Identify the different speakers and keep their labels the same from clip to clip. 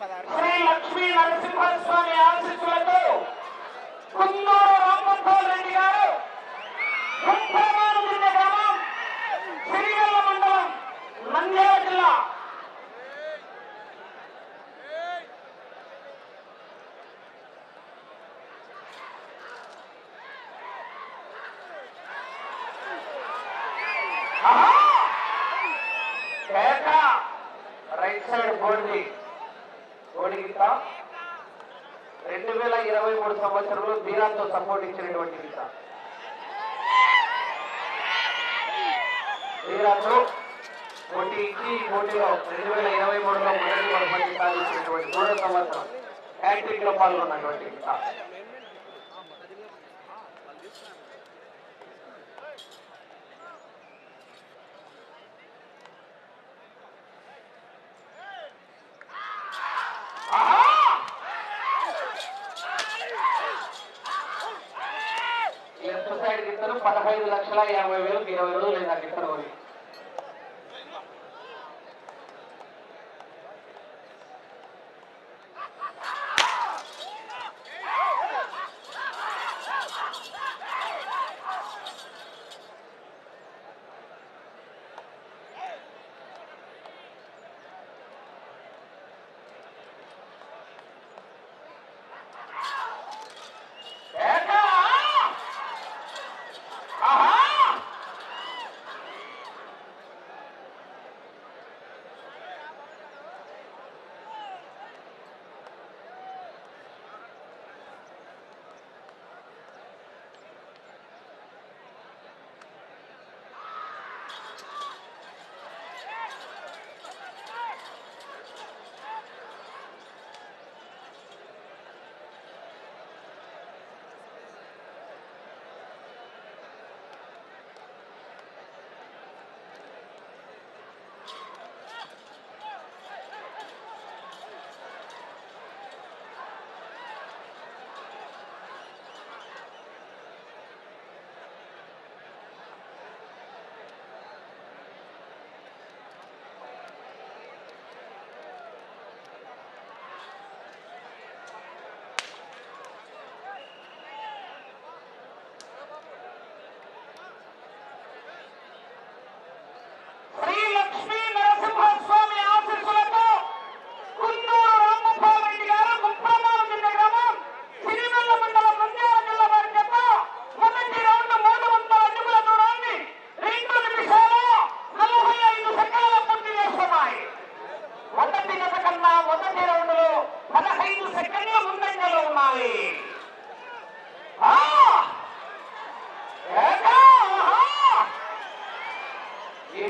Speaker 1: శ్రీ లక్ష్మీ నరసింహస్వామి ఆశీస్సులతో శ్రీరాములు పోటీ ఈ పోటీలో ఇరవై మూడులో మొదటి మొదటి సాధించినటువంటి మూడో సంవత్సరం హ్యాట్రిక్లో పాల్గొన్నటువంటి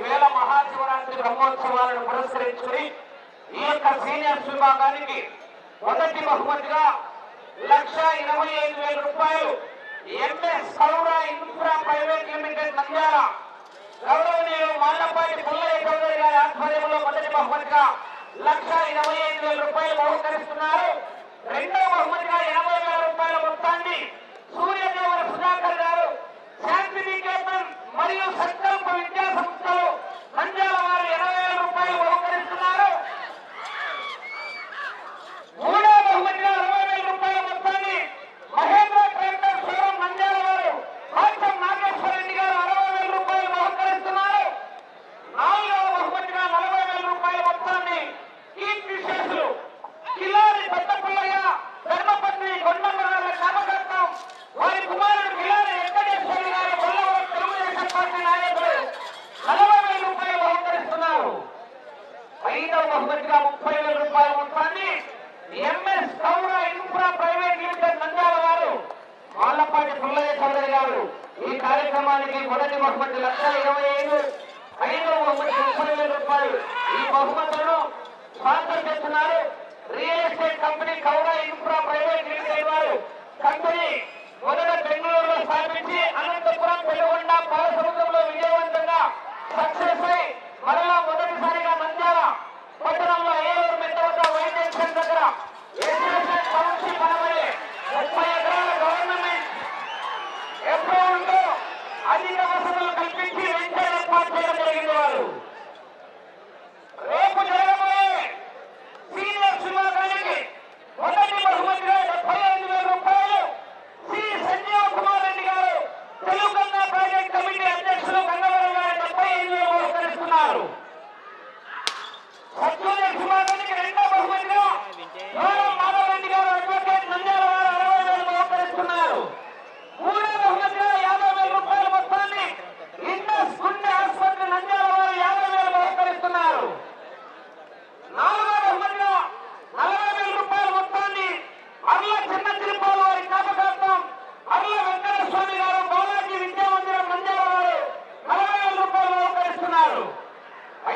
Speaker 1: ఈవేళ మహాశివరాత్రి బ్రహ్మోత్సవాలను పురస్కరించుకుని ఈ యొక్క సీనియర్స్ విభాగానికి మొదటి బహుమతిగా లక్ష ఇరవై ఐదు వేల రూపాయలు ఎంఎస్ సౌర ఇన్ఫ్రా ప్రైవేట్ లిమిటెడ్ నంద్యాల గౌరవనీయులు మాలపాటి పుల్లయ్య చౌదరి గారి ఆధ్వర్యంలో మొదటి బహుమతిగా లక్ష ఇరవై ఐదు వేల రూపాయలు బహుకరిస్తున్నారు. రెండవ బహుమతిగా ఎనభై వేల రూపాయల మొత్తాన్ని సూర్యదేవర సుధాకర్ గారు శాంతినికేతన్ मरी विद्या संस्था संजय वाले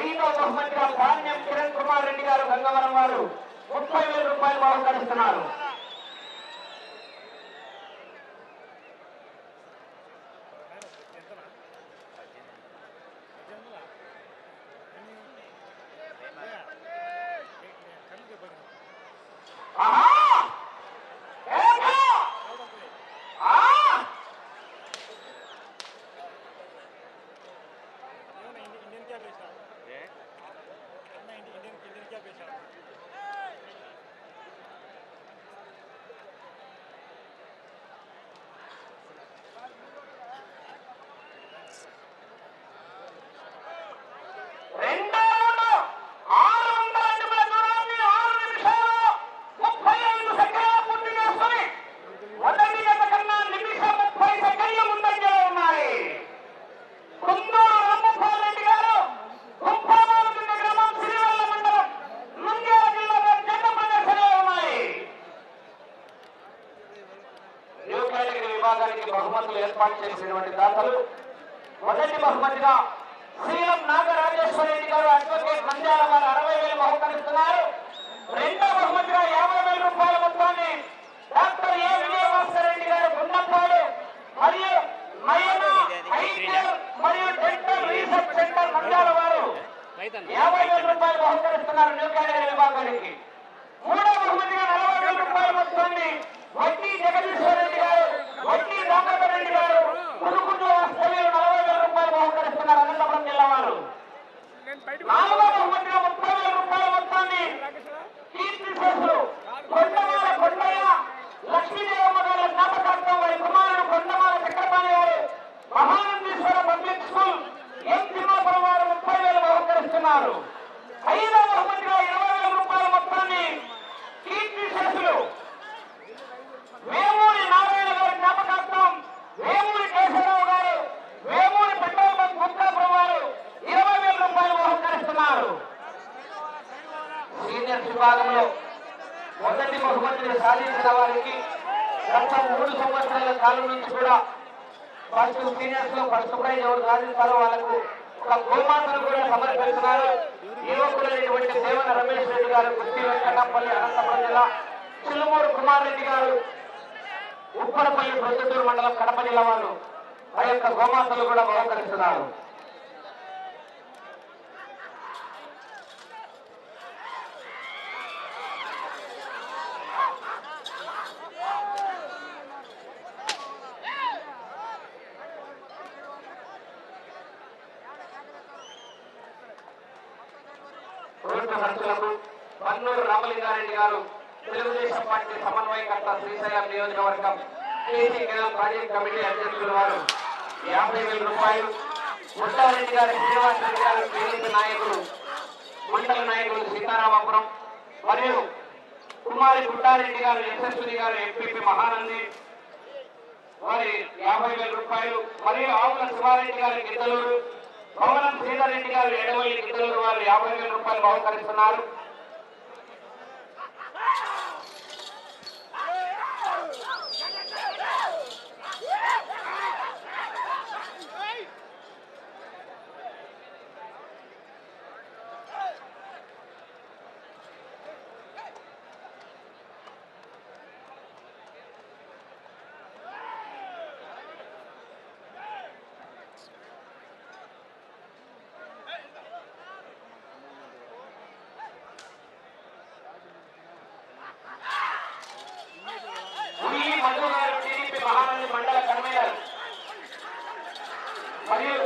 Speaker 1: దీంతో బహుమతిగా ధాన్యం కిరణ్ కుమార్ రెడ్డి గారు గంగవరం వారు ముప్పై వేల రూపాయలు బహుకరిస్తున్నారు. ముప్పై ఐదు సెకండ్ల పూర్తి చేసుకుని మొదటి జత కన్నా నిమిషం ముప్పై సెకండ్లు ముందంజలో ఉన్నాయి కుందూరు రామపాల్ రెడ్డి గారు గుంపామాలకుంట గ్రామం సిరివెల్ల మండలం నంద్యాల జిల్లాలో జత ప్రదర్శనలో ఉన్నాయి న్యూ కేటగిరీ విభాగానికి బహుమతులు ఏర్పాటు చేసినటువంటి దాతలు మొదటి బహుమతిగా శ్రీలం నాగరాజేశ్వర రెడ్డి గారు అడ్వకేట్ నంద్యాల వారు అరవై వేలు బహుకరిస్తున్నారు రెండో బహుమతిగా యాభై వేల రూపాయల మొత్తాన్ని డాక్టర్ ఏ విజయభాస్కర్ రెడ్డి గారు గుండపాడు మరియు నయన ఐకేర్ మరియు డెంటల్ రీసెర్చ్ సెంటర్ నంద్యాల వారు యాభై వేల రూపాయలు బహుకరిస్తున్నారు న్యూ కేటగిరీ విభాగానికి మూడో బహుమతిగా నలభై వేల రూపాయల మొత్తాన్ని వడ్డీ జగదీశ్వర రెడ్డి గారు వడ్డీ రామకర్ రెడ్డి గారు పుదుకుంట్ల వాస్తవ్యులు నలభై వేల రూపాయలు బహుకరిస్తున్నారు అనంతపురం జిల్లా వారు నాలుగో బహుమతిగా ముప్పై వేల రూపాయల మొత్తాన్ని కీర్తి శేషులు కొండమాల కొండయ్య లక్ష్మీదేవమ్మ గారి జ్ఞాపకార్థం వారి కుమారుడు కొండమాల చక్రపాణి గారు Mahanandeeswara public school M Thimmapuram వారు ముప్పై వేలు బహుకరిస్తున్నారు ఐదో బహుమతిగా ఇరవై వేల రూపాయల మొత్తాన్ని కీర్తి శేషులు వేమూరి నారాయణ గారి జ్ఞాపకార్థం వేమూరి కేశవరావు గారు వేమూరి పెట్రోల్ బంక్ గుప్తాపురం వారు ఇరవై వేల రూపాయలు బహుకరిస్తున్నారు సీనియర్స్ విభాగంలో మొదటి బహుమతిని సాధించిన వారికి గత మూడు సంవత్సరాల కాలం నుంచి కూడా ఫస్ట్ సీనియర్స్లో ఫస్ట్ ప్రైజ్ ఎవరు సాధిస్తారో వాళ్ళకు ఒక గోమాతను కూడా సమర్పిస్తున్నారు యువకులైనటువంటి దేవన రమేష్ రెడ్డి గారు కుర్తి వెంకటపల్లి అనంతపురం జిల్లా చిలుమూరు కుమార్ రెడ్డి గారు ఉప్పరపల్లి ప్రొద్దుటూరు మండలం కడప జిల్లా వారు ఆ యొక్క గోమాతలు కూడా బహుకరిస్తున్నారు రోడ్డు ఖర్చులకు పన్నూరు రామలింగారెడ్డి గారు తెలుగుదేశం పార్టీ సమన్వయకర్త శ్రీశైలం నియోజకవర్గం కేసీ కెనాల్ ప్రాజెక్ట్ కమిటీ అధ్యక్షులు వారు యాభై వేల రూపాయలు ముట్టారెడ్డి గారు శ్రీనివాస్ రెడ్డి గారు టీడీపీ నాయకులు మండల నాయకులు సీతారామపురం మరియు కుమారి గుట్టారెడ్డి గారు యశస్విని గారు ఎంపీపీ మహానంది వారి యాభై వేల రూపాయలు మరియు ఆవుల శివారెడ్డి గారి గిద్దలూరు భవనం శ్రీధర్ రెడ్డి గారు ఎడవల్లి గిద్దలూరు వారు యాభై వేల రూపాయలు బహుకరిస్తున్నారు ఉయ్యి మధు గారు టీడీపీ మహానంది మండల కన్వీనర్ మరియు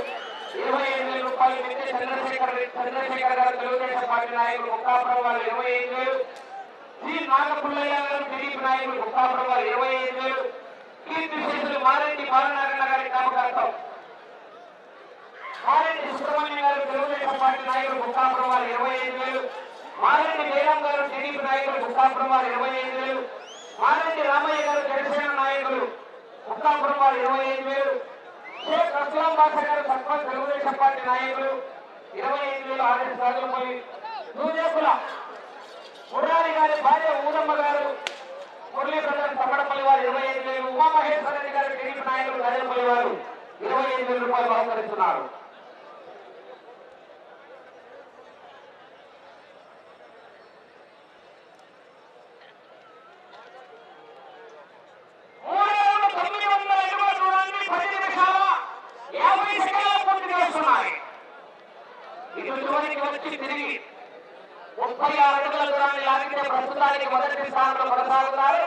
Speaker 1: ఇరవై ఐదు వేల రూపాయలు మిత్తి చంద్రశేఖర్ చంద్రశేఖర్ గారు తెలుగుదేశం పార్టీ నాయకులు ముక్తాపురం వారు ఇరవై ఐదు వేలు జి నాగపుల్లయ్య గారు టీడీపీ నాయకులు ముక్తాపురం వారు ఇరవై ఐదు వేలు కీర్తి శేషులు మారెడ్డి బాలనారాయణ గారి జ్ఞాపకార్థం మారెడ్డి సుబ్రహ్మణ్యం గారు తెలుగుదేశం పార్టీ నాయకులు ముక్తాపురం వారు ఇరవై ఐదు వేలు మారెడ్డి జయరాం గారు టీడీపీ నాయకులు ముక్తాపురం వారు ఇరవై ఐదు వేలు మారెడ్డి రామయ్య గారు జనసేన నాయకులు ముక్తాపురం వారు ఇరవై ఐదు వేలు షేక్ అస్లాం బాషా గారు సర్పంచ్ తెలుగుదేశం పార్టీ నాయకులు. ఇరవై ఐదు వేలు ఆర్ఎస్ పోయి దూదేపుల మురారి గారి భార్య ఊరమ్మ గారు మురళీ బ్రదర్ తమ్మడపల్లి వారు ఇరవై ఐదు వేలు ఉమామహేశ్వర రెడ్డి గారు టీడీపీ నాయకులు నరేంద్రపల్లి వారు ఇరవై ఐదు వేల రూపాయలు బహుకరిస్తున్నారు ముప్పై ఆరు అడుగుల దూరాన్ని లాగితే ప్రస్తుతానికి మొదటి స్థానంలో కొనసాగుతున్నారు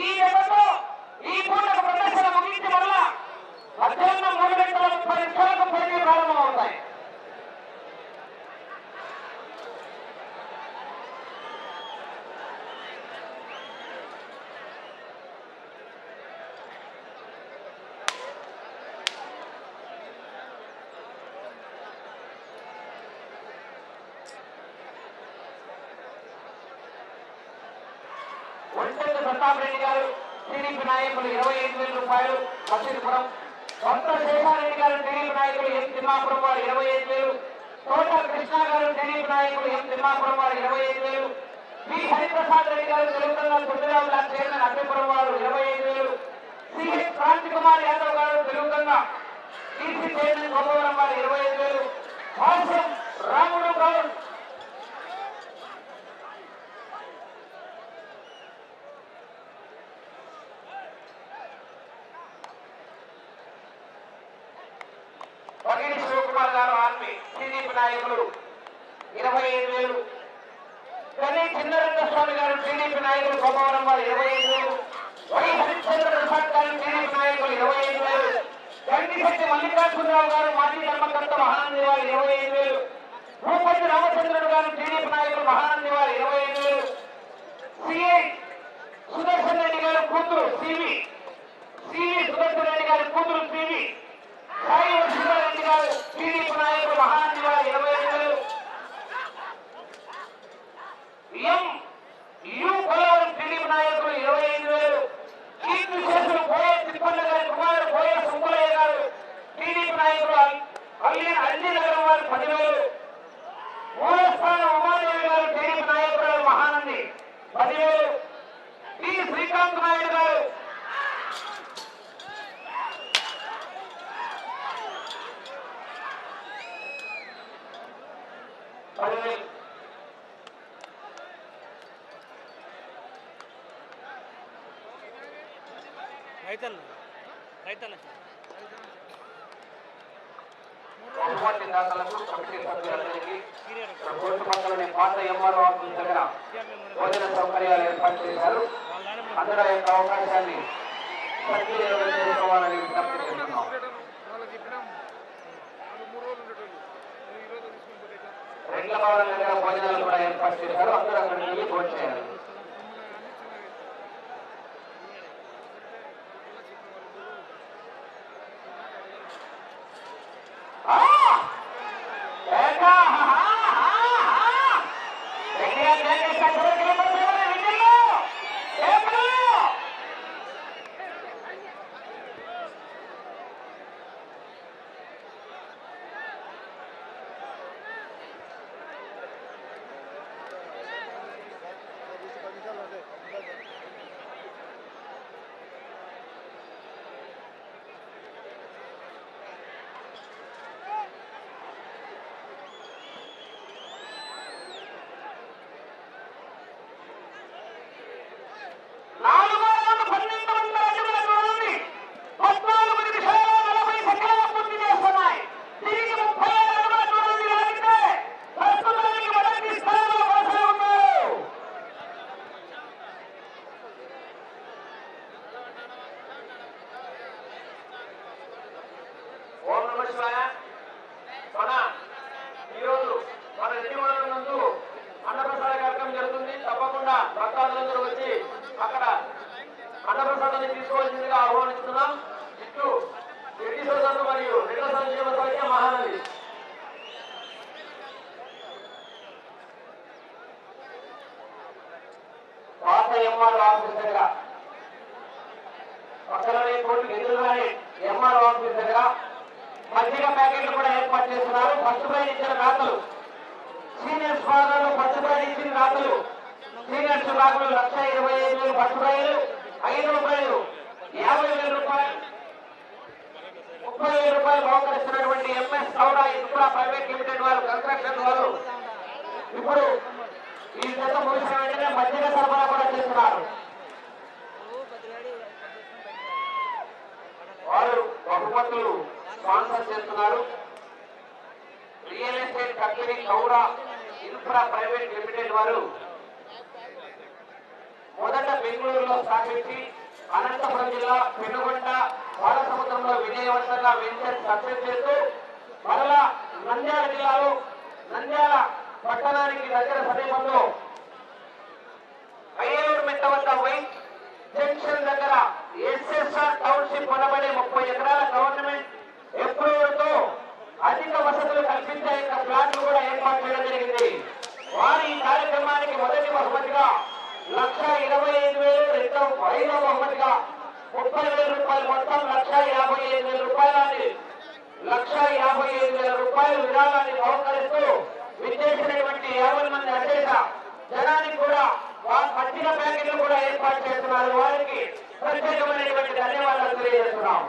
Speaker 1: ఈ నెలలో ఈ పూటకు ప్రదర్శన ముగించి వల్ల మధ్యాహ్నం మూడు గంటల ముప్పై నిమిషాలకు పోటీ ప్రారంభమవుతాయి ఒంటెల ప్రతాప్ రెడ్డి గారు టీడీపీ నాయకులు ఇరవై ఐదు వేల రూపాయలు మసీదుపురం సొంత శేషారెడ్డి గారు టీడీపీ నాయకులు ఎం తిమ్మాపురం వారు ఇరవై ఐదు వేలు. తోట కృష్ణ గారు టీడీపీ నాయకులు ఎం తిమ్మాపురం వారు ఇరవై ఐదు వేలు. పి హరిప్రసాద్ రెడ్డి గారు తెలంగాణ తొమ్మిదవ బ్లాక్ చైర్మన్ అభ్యపురం వారు ఇరవై ఐదు వేలు. సిహెచ్ క్రాంతి కుమార్ యాదవ్ గారు తెలుగుగంగా టీసీ చైర్మన్ గోపవరం వారు ఇరవై ఐదు వేలు. రాముడు గౌడ్ పగిడి శివకుమార్ గారు ఆర్మీ టీడీపీ నాయకులు ఇరవై ఐదు వేలు కనీ చిన్నరంగ స్వామి గారు టీడీపీ నాయకులు గోపవరం వారు ఇరవై ఐదు వేలు వై హరిశ్చంద్ర ప్రసాద్ గారు టీడీపీ నాయకులు ఇరవై ఐదు వేలు గంటిశెట్టి గారు మాజీ ధర్మకర్త మహానంది వారు ఇరవై ఐదు వేలు. భూపతి రామచంద్రుడు గారు టీడీపీ నాయకులు మహానంది వారు ఇరవై ఐదు వేలు. సిఐ సుదర్శన్ రెడ్డి గారు కూతురు సివి. సివి సుదర్శన్ రెడ్డి గారి కూతురు సివి. సాయి వసుధారెడ్డి గారు టీడీపీ నాయకులు మహానంది వారు ఇరవై ఐదు వేలు. ఎం. యు. పోలవరం టీడీపీ నాయకులు ఇరవై ఐదు వేలు. కీర్తి శేషులు పోయే తిప్పన్న గారి కుమారుడు పోయే సుబ్బలయ్య గారు టీడీపీ నాయకులు అల్లి అల్లి నగరం వారు పదివేలు. మూలస్థానం ఉమాదేవి గారు టీడీపీ నాయకురాలు మహానంది. పదివేలు. టి శ్రీకాంత్ నాయుడు గారు. పదివేలు.
Speaker 2: రైతన్న. రైతన్న.
Speaker 1: బహుమతి దాతలకు కమిటీ సభ్యులందరికీ కోర్టు పక్కలోని పాత ఎంఆర్ఓ ఆఫీస్ దగ్గర భోజన సౌకర్యాలు ఏర్పాటు చేశారు. అందరూ యొక్క అవకాశాన్ని సద్వినియోగం చేసుకోవాలని విజ్ఞప్తి చేస్తున్నాం.
Speaker 3: వాళ్ళకి
Speaker 1: భోజనాలు కూడా ఏర్పాటు చేశారు. అందరూ అక్కడికి వెళ్ళి భోజనం చేయాలి. ఉన్నారు. వారు బహుమతులు స్పాన్సర్ చేస్తున్నారు. Real estate company Gowda infra infra private limited వారు మొదట బెంగళూరులో స్థాపించి అనంతపురం జిల్లా పెనుగొండ బాలసముద్రంలో విజయవంతంగా వెంచర్ సక్సెస్ చేస్తూ మరలా నంద్యాల జిల్లాలో నంద్యాల పట్టణానికి దగ్గర సమీపంలో అయ్యూరు మెట్ట వద్ద వైట్ జంక్షన్ దగ్గర ఎస్ఎస్ఆర్ టౌన్షిప్ అనబడే ముప్పై ఎకరాల గవర్నమెంట్ అప్రూవల్తో అధిక వసతులు కల్పించే యొక్క ప్లాట్లు కూడా ఏర్పాటు చేయడం జరిగింది. వారి ఈ కార్యక్రమానికి మొదటి బహుమతిగా లక్ష ఇరవై ఐదు వేలు రెండవ ఐదవ బహుమతిగా ముప్పై వేల రూపాయలు మొత్తం లక్ష యాభై ఐదు వేల రూపాయలని లక్ష యాభై ఐదు వేల రూపాయల విరాళాన్ని బహుకరిస్తూ విచ్చేసినటువంటి యాభై మంది అధ్యక్ష జనానికి కూడా ప్యాకెట్లు కూడా ఏర్పాటు చేస్తున్నారు. వారికి ప్రత్యేకమైనటువంటి ధన్యవాదాలు తెలియజేస్తున్నాం.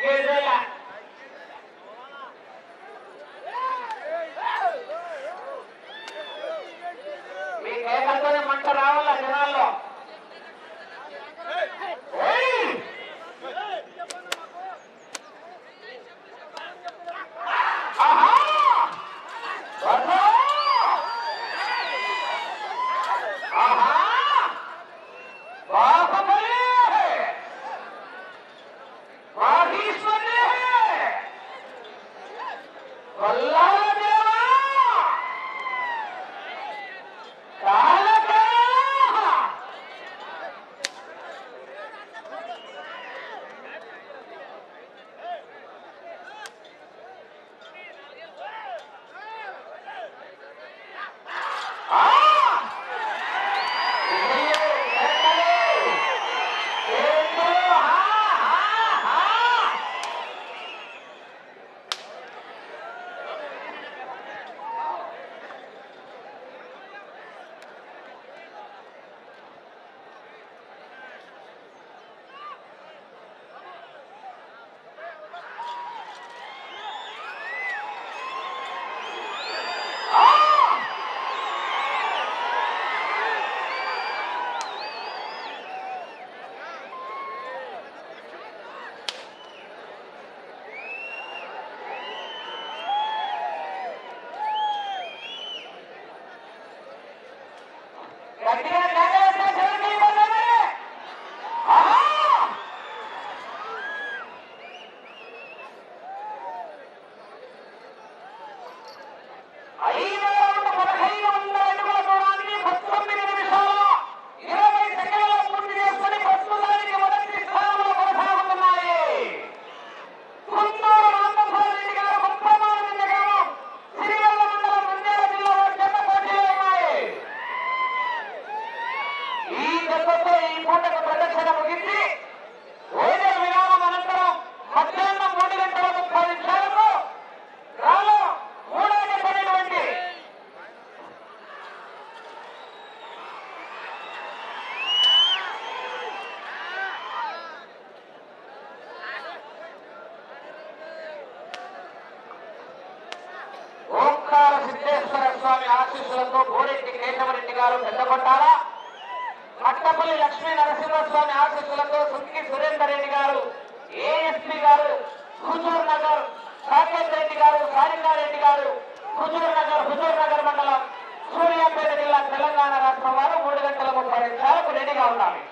Speaker 1: Guerreira. సిద్ధేశ్వర స్వామి ఆశీస్సులతో గోరెడ్డి కేశవరెడ్డి గారు పెద్దకొట్టాల. అట్టపల్లి లక్ష్మీ నరసింహస్వామి ఆశీస్సులతో సుంకి సురేందర్ రెడ్డి గారు ఏఎస్పీ గారు హుజూర్ నగర్ రాకేష్ రెడ్డి గారు సారింగారెడ్డి గారు హుజూర్ నగర్ హుజూర్ నగర్ మండలం సూర్యాపేట జిల్లా తెలంగాణ రాష్ట్రం వారు మూడు గంటల ముప్పై నిమిషాలకు రెడీగా ఉండాలి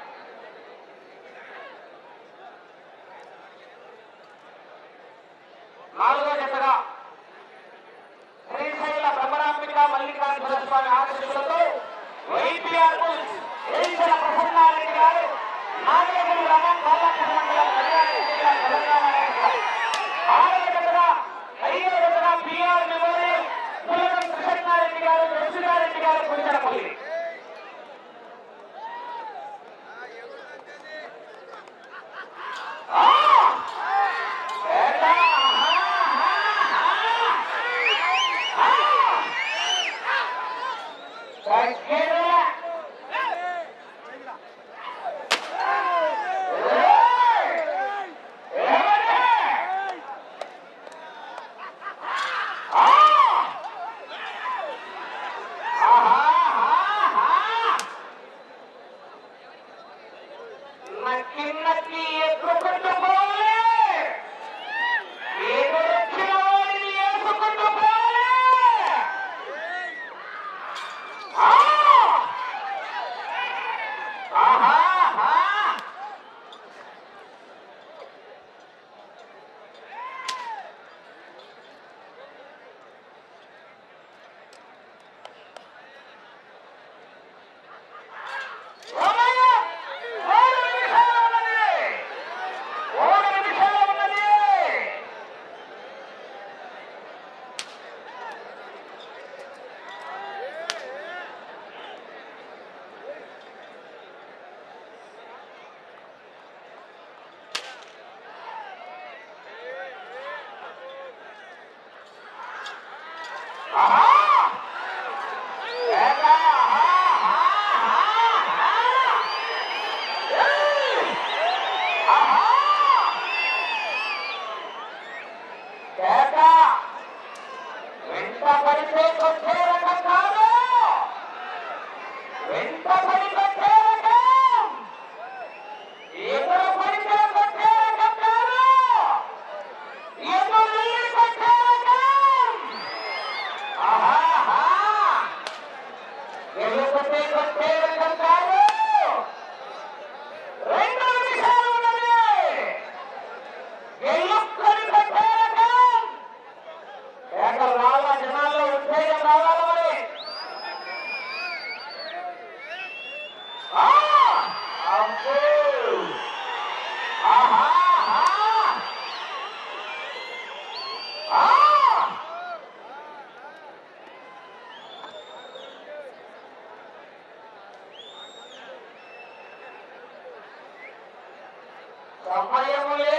Speaker 1: Somebody make a prayer. আমার আমলে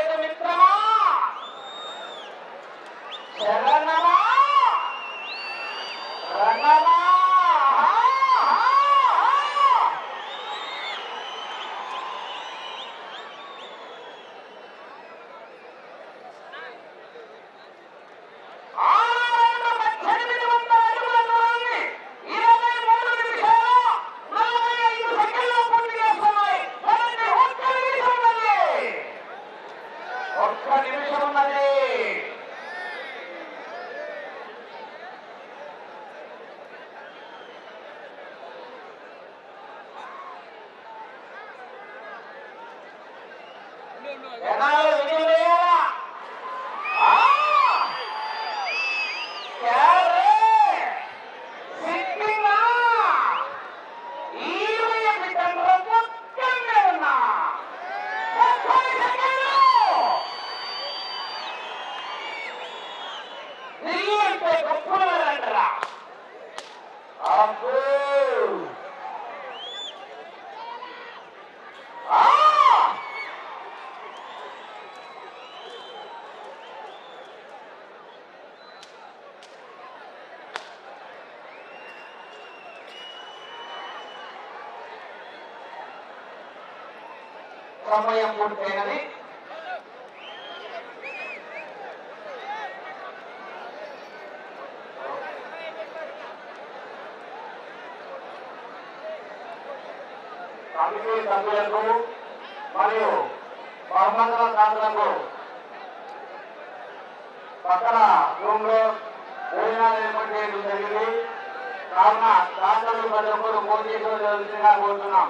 Speaker 1: సమయం పూర్తయినది కమిటీ సభ్యులకు మరియు బహుమతుల సాధనకు పక్కన రూమ్లో భోజనాలు ఏర్పాటు చేయడం జరిగింది. కావున సాధనలు ప్రతి భోజనం కోరుతున్నాం.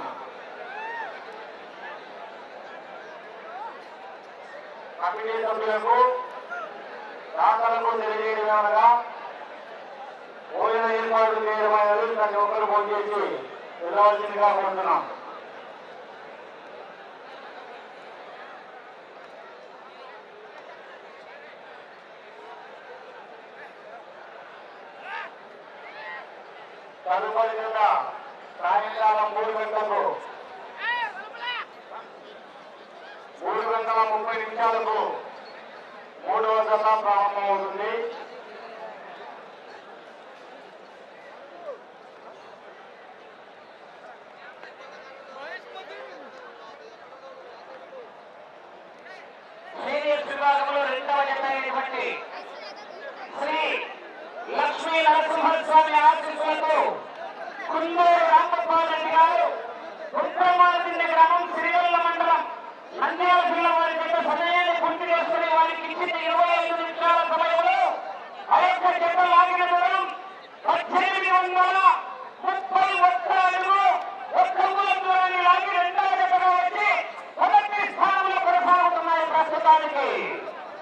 Speaker 1: కమిటీ సభ్యులకు రాష్ట్రాలకు తెలియజేయడమేమనగా పోయిన ఏర్పాటు చేయడమనేది ప్రతి ఒక్కరు ఫోన్ చేసి వెళ్ళవలసిందిగా కోరుతున్నాం. తదుపరి కింద సాయంకాలం మూడు గంటలకు గంటల ముప్పై నిమిషాలకు మూడవ దశ ప్రారంభమవుతుంది.